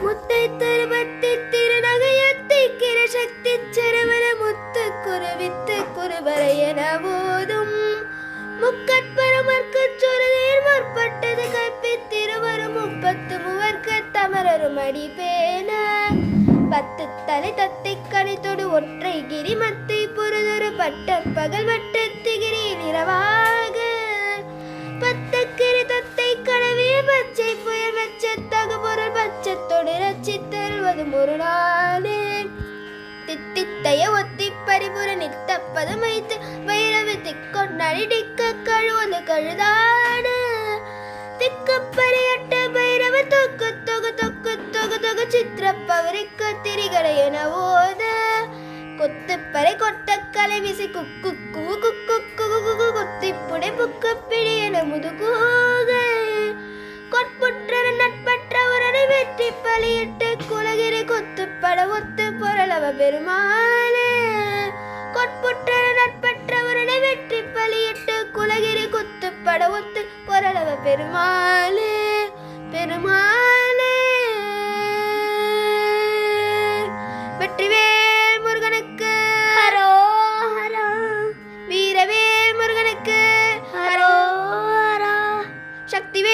முத்தை தருவத்தி திருநகையத்தை கிரசக்தி செருவர முத்து குருவித்து குருவரை என போதும் முக்கட்பரமற்கு சுரதேர் முற்பட்டது கற்பித்திருவரும் முப்பத்து முவர்க்கு தமரரும் அடிப்பேன பத்து தலை தத்தை கணித்தொடு ஒற்றை கிரி மத்தை புறதொரு பட்ட பகல் வட்டத்திகிரியில் இரவாக பத்தக்கிரி ஒரு நாளே தித்தித்தைய ஒத்தி பரிபுர நித்த பதமைத்து வைரவி திக்கொண்டாடி டிக்க கழுவது கழுதாடு திக்கப்பறையட்ட பைரவ தொக்கு தொகு தொக்கு தொகு தொகு சித்திர பவரிக்க திரிகடை என ஓத. கொத்துப்பறை கொட்ட கலை விசி குக்கு கூ குக்கு பெருமானே கொட்புற்ற நட்பற்றவருடைய வெற்றி பலியிட்டு குலகிரி குத்து ஒத்து பொருளவ பெருமாளே பெருமாளே வெற்றிவேல் முருகனுக்கு ஹரோ ஹரா. வீரவேல் முருகனுக்கு ஹரோ ஹரா. சக்திவே